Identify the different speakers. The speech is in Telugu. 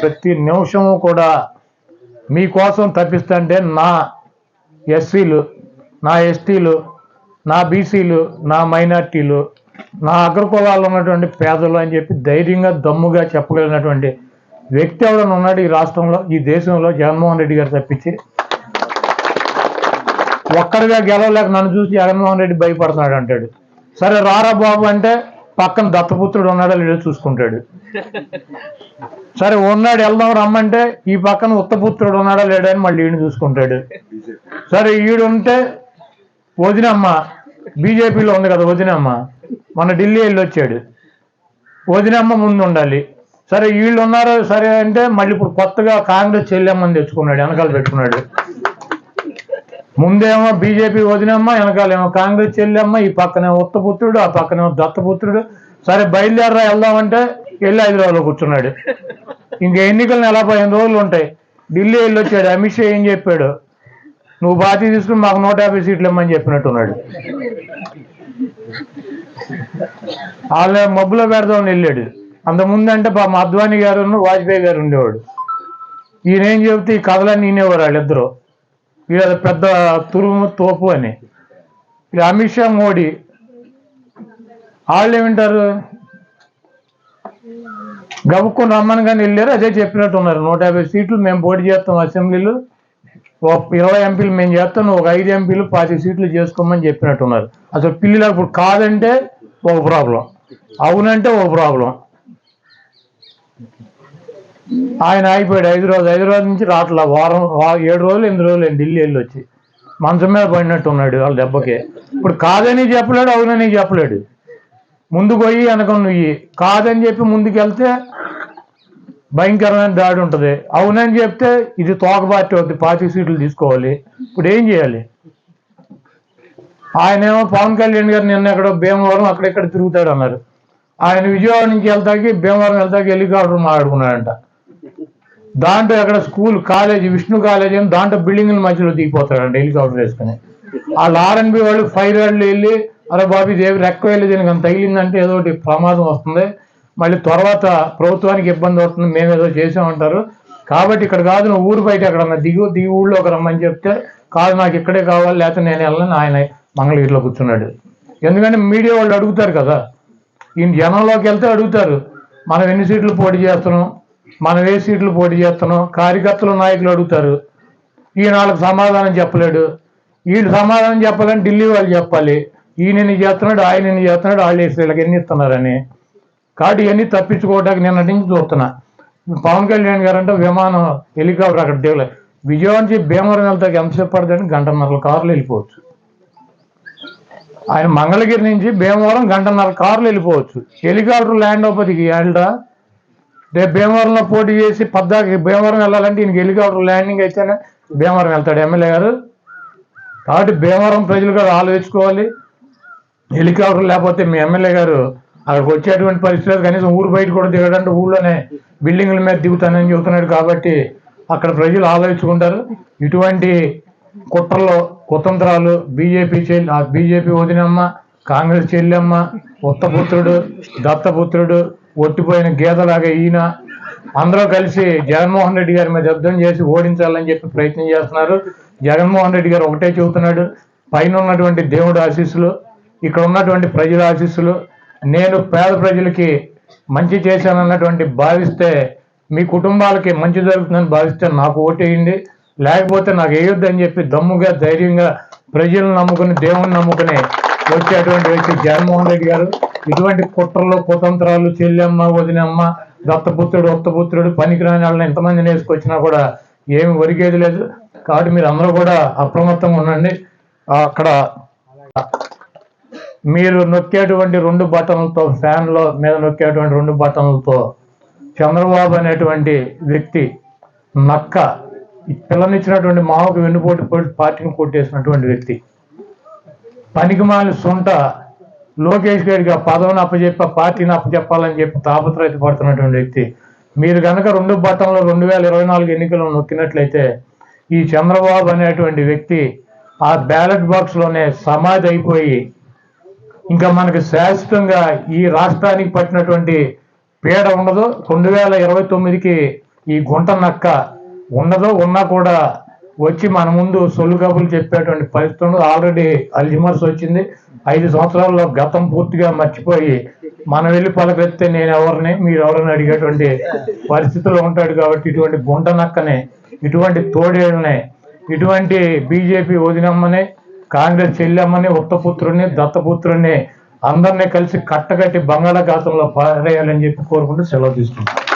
Speaker 1: ప్రతి నిమిషము కూడా మీకోసం తప్పిస్తుంటే నా ఎస్సీలు నా ఎస్టీలు నా బీసీలు నా మైనార్టీలు నా అగ్రకులాల్లో ఉన్నటువంటి పేదలు అని చెప్పి ధైర్యంగా దమ్ముగా చెప్పగలిగినటువంటి వ్యక్తి ఎవరైనా ఉన్నాడు ఈ రాష్ట్రంలో ఈ దేశంలో జగన్మోహన్ రెడ్డి గారు తప్పించి? ఒక్కడిగా గెలవలేక నన్ను చూసి జగన్మోహన్ రెడ్డి భయపడుతున్నాడు అంటాడు. సరే రారా బాబు అంటే పక్కన దత్తపుత్రుడు ఉన్నాడో లేదో చూసుకుంటాడు. సరే ఉన్నాడు వెళ్దాం రమ్మంటే ఈ పక్కన ఉత్తపుత్రుడు ఉన్నాడా లేడా అని మళ్ళీ ఈయన చూసుకుంటాడు. సరే ఈడుంటే వదినమ్మ బీజేపీలో ఉంది కదా వదినమ్మ మన ఢిల్లీ వెళ్ళి వచ్చాడు వదినమ్మ ముందు ఉండాలి. సరే వీళ్ళు ఉన్నారు సరే అంటే మళ్ళీ ఇప్పుడు కొత్తగా కాంగ్రెస్ చెల్లెమ్మని తెచ్చుకున్నాడు వెనకాల పెట్టుకున్నాడు. ముందేమో బీజేపీ వదినమ్మ వెనకాలేమో కాంగ్రెస్ చెల్లెమ్మ ఈ పక్కనే ఉత్తపుత్రుడు ఆ పక్కనేమో దత్తపుత్రుడు. సరే బయలుదేరరా వెళ్దామంటే వెళ్ళి హైదరాబాద్లో కూర్చున్నాడు. ఇంకా ఎన్నికలు నెల పదిహేను రోజులు ఉంటాయి. ఢిల్లీ వెళ్ళి వచ్చాడు అమిత్ షా ఏం చెప్పాడు? నువ్వు బాధ్యత తీసుకుని మాకు నూట యాభై సీట్లు ఇమ్మని చెప్పినట్టున్నాడు వాళ్ళ మబ్బులో పెడదామని వెళ్ళాడు. అంతకుముందు ముందంటే పాప అద్వానీ గారు వాజ్పేయి గారు ఉండేవాడు. ఈయన ఏం చెబితే ఈ కథలన్నీ వినేవారు వాళ్ళిద్దరు. వీళ్ళ పెద్ద తురుము తోపు అని. అమిత్ షా మోడీ. వాళ్ళు ఏమింటారు? గబుక్కుని రమ్మని కానీ వెళ్ళారు అదే చెప్పినట్టు ఉన్నారు. నూట యాభై సీట్లు మేము పోటీ చేస్తాం అసెంబ్లీలో. ఒక ఇరవై ఎంపీలు మేము చేస్తాం ఒక ఐదు ఎంపీలు పాతి సీట్లు చేసుకోమని చెప్పినట్టున్నారు అసలు పిల్లలకు ఇప్పుడు కాదంటే ఒక ప్రాబ్లం. అవునంటే ఒక ప్రాబ్లం. ఆయన అయిపోయాడు హైదరాబాద్ హైదరాబాద్ నుంచి రాట్లా. వారం ఏడు రోజులు ఎనిమిది రోజులు ఢిల్లీ వెళ్ళి వచ్చి. మంచం మీద పడినట్టు ఉన్నాడు వాళ్ళ దెబ్బకి. ఇప్పుడు కాదని చెప్పలేడు అవునని చెప్పలేడు. ముందుకు పోయి వెనక నువ్వు కాదని చెప్పి ముందుకు వెళ్తే భయంకరమైన దాడి ఉంటుంది. అవునని చెప్తే ఇది తోక పార్టీ అవుతుంది పార్టీ సీట్లు తీసుకోవాలి. ఇప్పుడు ఏం చేయాలి? ఆయనేమో పవన్ కళ్యాణ్ గారు నిన్న ఎక్కడ భీమవరం అక్కడెక్కడ తిరుగుతాడు అన్నారు. ఆయన విజయవాడ నుంచి వెళ్తాకి భీమవరం వెళ్తాకి హెలికాప్టర్ మాట్లాడుకున్నాడంట దాంట్లో ఎక్కడ స్కూల్ కాలేజీ విష్ణు కాలేజీ అని దాంట్లో బిల్డింగ్ల మధ్యలో దిగిపోతాడంట హెలికాప్టర్ వేసుకుని. వాళ్ళు ఆర్ఎన్బి వాళ్ళు ఫైర్ వాళ్ళు వెళ్ళి అరే బాబు దేవి రెక్క వెళ్ళి దీనికి అంత తగిలిందంటే ఏదో ఒకటి ప్రమాదం వస్తుంది. మళ్ళీ తర్వాత ప్రభుత్వానికి ఇబ్బంది అవుతుంది మేము ఏదో చేసామంటారు కాబట్టి ఇక్కడ కాదు నువ్వు ఊరు బయట ఎక్కడ దిగు దిగు ఊళ్ళోకి రమ్మని చెప్తే కాదు నాకు ఇక్కడే కావాలి లేకపోతే నేను వెళ్ళను ఆయన మంగళగిరిలో కూర్చున్నాడు. ఎందుకంటే మీడియా వాళ్ళు అడుగుతారు కదా. ఈ జనంలోకి వెళ్తే అడుగుతారు మనం ఎన్ని సీట్లు పోటీ చేస్తున్నాం మనం ఏ సీట్లు పోటీ చేస్తున్నాం కార్యకర్తలు నాయకులు అడుగుతారు. ఈయన వాళ్ళకి సమాధానం చెప్పలేడు. వీళ్ళు సమాధానం చెప్పాలని ఢిల్లీ వాళ్ళు చెప్పాలి. ఈయన చేస్తున్నాడు ఆయన చేస్తున్నాడు వాళ్ళు వేసి వీళ్ళకి ఎన్ని ఇస్తున్నారని. కాటి ఇవన్నీ తప్పించుకోవడానికి నేను నుంచి చూస్తున్నా. పవన్ కళ్యాణ్ గారు అంటే విమానం హెలికాప్టర్ అక్కడ దిగలేదు విజయవాడ నుంచి భీమవరం వెళ్తాకి ఎంతసేపు పడుతుంది? గంటన్నర కార్లు వెళ్ళిపోవచ్చు. ఆయన మంగళగిరి నుంచి భీమవరం గంటన్నర కార్లు వెళ్ళిపోవచ్చు. హెలికాప్టర్ ల్యాండ్ అవ్వదికి ఏళ్ళరా రేపు భీమవరంలో పోటీ చేసి పద్దాకి భీమవరం వెళ్ళాలంటే ఈయనకి హెలికాప్టర్ ల్యాండింగ్ అయితేనే భీమవరం వెళ్తాడు ఎమ్మెల్యే గారు. కాబట్టి భీమవరం ప్రజలు కూడా ఆలోచించుకోవాలి. హెలికాప్టర్ లేకపోతే మీ ఎమ్మెల్యే గారు అక్కడికి వచ్చేటువంటి పరిస్థితులు కనీసం ఊరు బయట కూడా దిగడంటే ఊళ్ళోనే బిల్డింగ్ల మీద దిగుతానని చెబుతున్నాడు కాబట్టి అక్కడ ప్రజలు ఆలోచించుకుంటారు. ఇటువంటి కుట్రలో కుతంత్రాలు బీజేపీ చెల్లి ఆ బీజేపీ వదినమ్మ కాంగ్రెస్ చెల్లెమ్మ ఉత్తపుత్రుడు దత్తపుత్రుడు ఒట్టిపోయిన గీతలాగా ఈయన అందరూ కలిసి జగన్మోహన్ రెడ్డి గారి మీద యుద్ధం చేసి ఓడించాలని చెప్పి ప్రయత్నం చేస్తున్నారు. జగన్మోహన్ రెడ్డి గారు ఒకటే చెబుతున్నాడు. పైన ఉన్నటువంటి దేవుడు ఆశీస్సులు ఇక్కడ ఉన్నటువంటి ప్రజల ఆశీస్సులు నేను పేద ప్రజలకి మంచి చేశానన్నటువంటి భావిస్తే మీ కుటుంబాలకి మంచి జరుగుతుందని భావిస్తే నాకు ఓటేయండి. లేకపోతే నాకు వేయొద్దని చెప్పి దమ్ముగా ధైర్యంగా ప్రజలను నమ్ముకుని దేవుని నమ్ముకుని వచ్చేటువంటి వ్యక్తి జగన్మోహన్ రెడ్డి గారు. ఇటువంటి కుట్రలు కుతంత్రాలు చెల్లెమ్మ వదినమ్మ దత్తపుత్రుడు ఒత్తపుత్రుడు పనికిరాని వాళ్ళని ఎంతమందిని వేసుకొచ్చినా కూడా ఏమి ఒరిగేది లేదు. కాబట్టి మీరు అందరూ కూడా అప్రమత్తంగా ఉండండి. అక్కడ మీరు నొక్కేటువంటి రెండు బటన్లతో ఫ్యాన్లో మీద నొక్కేటువంటి రెండు బటన్లతో చంద్రబాబు అనేటువంటి వ్యక్తి నక్క పిల్లనిచ్చినటువంటి మామకు వెన్నుపోటు పోటీ పార్టీని కొట్టేసినటువంటి వ్యక్తి. పనికిమాలి సొంట లోకేష్ గారికి ఆ పదవిని అప్పచెప్పి ఆ పార్టీని అప్పచెప్పాలని చెప్పి తాపత్రయత పడుతున్నటువంటి వ్యక్తి. మీరు కనుక రెండు బటన్లు రెండు వేల ఇరవై నాలుగు ఎన్నికలు నొక్కినట్లయితే ఈ చంద్రబాబు అనేటువంటి వ్యక్తి ఆ బ్యాలెట్ బాక్స్లోనే సమాధి అయిపోయి ఇంకా మనకి శాశ్వతంగా ఈ రాష్ట్రానికి పట్టినటువంటి పీడ ఉండదు. రెండు వేల ఇరవై తొమ్మిదికి ఈ గుంట నక్క ఉండదో ఉన్నా కూడా వచ్చి మన ముందు సొల్లు కబుర్లు చెప్పేటువంటి పరిస్థితి ఉండదు. ఆల్రెడీ అల్జిమర్స్ వచ్చింది. ఐదు సంవత్సరాల్లో గతం పూర్తిగా మర్చిపోయి మనం వెళ్ళి పలకరిస్తే నేను ఎవరిని మీరు ఎవరిని అడిగేటువంటి పరిస్థితిలో ఉంటాడు కాబట్టి ఇటువంటి గుంట నక్కని ఇటువంటి తోడేళ్ళని ఇటువంటి బీజేపీ వదినమ్మని కాంగ్రెస్ చెల్లెమ్మని ఉత్తపుత్రుని దత్తపుత్రుని అందరినీ కలిసి కట్టగట్టి బంగాళాఖాతంలో పారేయాలని చెప్పి కోరుకుంటూ సెలవు తీసుకుంటాం